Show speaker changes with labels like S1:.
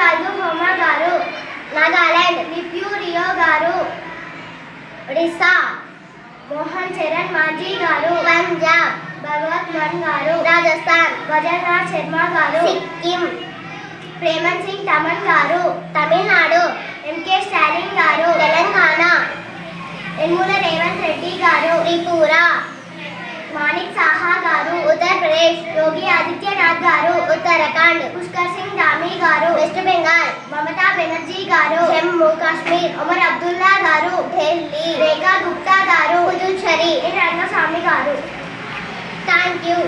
S1: రాజు హోమ గారు నాగాలాండ్ విప్యూ రియో గారు ఒడిస్సా మోహన్ చరణ్ మాజీ గారు పంజాబ్ భగవత్ మన్ గారు రాజస్థాన్ గజనాథ్ శర్మ గారు సిక్కిం ప్రేమన్ సింగ్ తమన్ గారు తమిళనాడు ఎంకే స్టాలిన్ గారు తెలంగాణ ఎన్మూల రేవంత్ రెడ్డి గారు త్రిపుర మాణిక్ సాహా గారు Uttar Pradesh Yogi Adityanath garu Uttarakhand Pushkar Singh Dhami గారు వెస్ట్ బెంగాల్ మమతా బెనర్జీ గారు జమ్మూ కాశ్మీర్ ఒమర్ అబ్దుల్లా గారు ఢిల్లీ రేఖా గుప్తా గారు పుదుచ్చేరి ఎన్ రంగస్వామి గారు థ్యాంక్ యూ